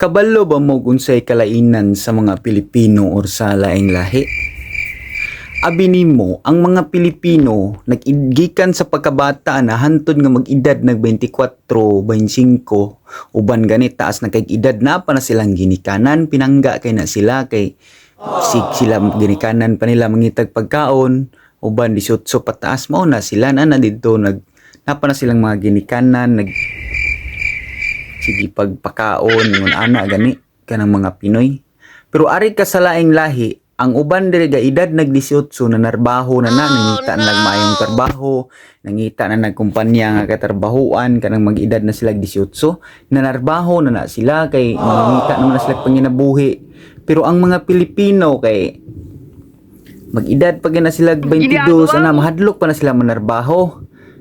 Kabalo ba mo kung sa'y kalainan sa mga Pilipino or sa laing lahi? Abi nimo, ang mga Pilipino nag-igikan sa pagkabata na hantod nga mag-edad nag 24, 25, uban ganit taas na kay edad na pa na silang ginikanan, pinangga kay na sila kay sig sila ginikanan pa nila mangitag pagkaon, uban 18 pataas mao na sila na na dito nag napa na silang mga ginikanan, nag sige pagpakaon ngun ana gani kanang mga Pinoy. Pero ari ka sa laing lahi, ang uban diri ga edad nag 18 na narbaho na na nangita na nagmayong trabaho, nangita na nagkumpanya nga katrabahuan kanang mag-edad na sila 18, na narbaho na na sila kay mangita naman na sila panginabuhi. Pero ang mga Pilipino kay mag-edad pa na sila 22 ana mahadlok pa na sila manarbaho.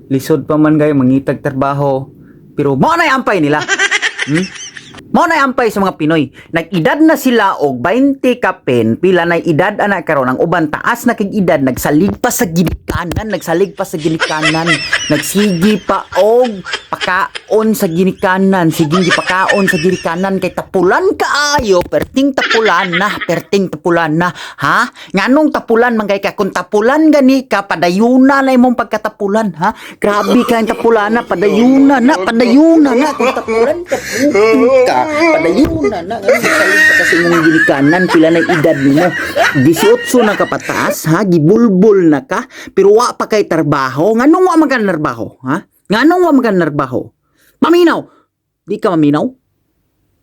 Lisod pa man gay mangitag trabaho. Pero mo na ampay nila. Hmm? Mao na ampay sa mga Pinoy. Nag-edad na sila og 20 ka pen, pila na edad ana karon. Ang uban taas na kag edad. Nagsalig pa sa ginikanan, nagsalig pa sa ginikanan, nagsigi pa og pakaon sa ginikanan, sige gipakaon sa ginikanan kay tapulan kaayo, perting tapulan na, perting tapulan na, ha? Nganong tapulan man kay ka kung tapulan gani ka padayuna na imong pagkatapulan, ha? Grabe ka tapulan na padayuna na, padayuna na kung tapulan ka ka, padayuna na ngano salig pa kasi imong ginikanan pila na edad nimo. 18 na ka pataas, ha? Gibulbul na ka, pero wa pa kay trabaho. Nganong wa man ka narbaho, ha? Nganong wa man ka narbaho? Paminaw. Di ka maminaw?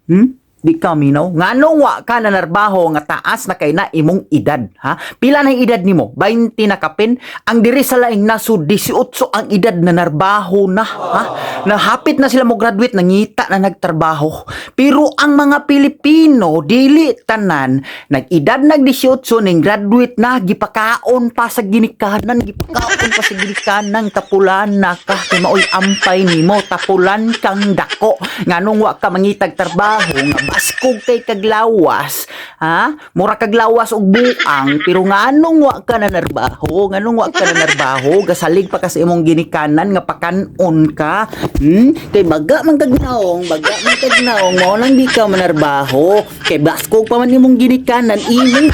Hmm? Di ka minaw? Nga nung wa ka na narbaho nga taas na kay na imong edad, ha? Pila na edad nimo? 20 na kapin? Ang diri sa laing naso 18 ang edad na narbaho na, ha? Nahapit na sila mo graduate, nangita na nagtrabaho. Pero ang mga Pilipino, dili tanan, nag-edad nag 18 ning graduate na, gipakaon pa sa ginikanan, gipakaon pa sa ginikanan, tapulan na ka, kay maoy ampay nimo, tapulan kang dako. Nganong wa ka mangitag trabaho, nga baskog kay kaglawas, ha? Mura kaglawas og buang, pero nganong wa ka na narbaho, nganong wa ka na narbaho, gasalig pa ka sa imong ginikanan nga pakanon ka. Hmm? Kay baga man kagnaong, baga man kagnaong, mao lang di ka manarbaho. Kay baskog pa man imong ginikanan, imong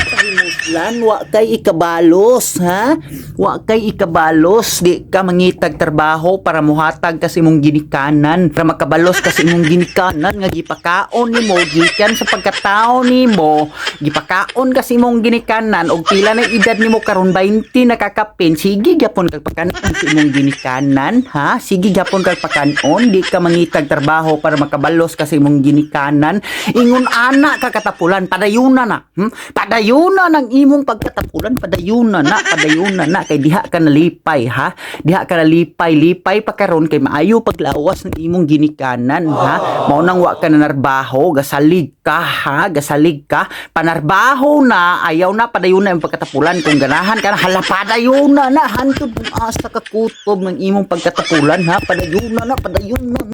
pahimuslan, wa kay ikabalos, ha? Wa kay ikabalos, di ka mangitag trabaho para muhatag kasi imong ginikanan, para makabalos kasi imong ginikanan nga gipakaon nimo gikan sa pagkatao nimo, gipakaon kasi imong ginikanan og pila na edad nimo karon 20 nakakapin, sige gyapon kag pakanon sa imong ginikanan, ha? Sige gyapon kag pakanon, di ka mangitag trabaho para makabalos kasi imong ginikanan. Ingon ana ka katapulan, padayuna na. Hmm? Padayuna ng imong pagkatapulan, padayuna na, padayuna na kay diha ka nalipay, ha? Diha ka nalipay, lipay pa karon kay maayo paglawas ng imong ginikanan, ha? Mao nang wa ka na narbaho, gasalig ka, ha? Gasalig ka. Panarbaho na, ayaw na padayuna imong pagkatapulan kung ganahan ka na hala padayuna na hantod kung asa ka kutob ng imong pagkatapulan, ha? Padayuna na, padayuna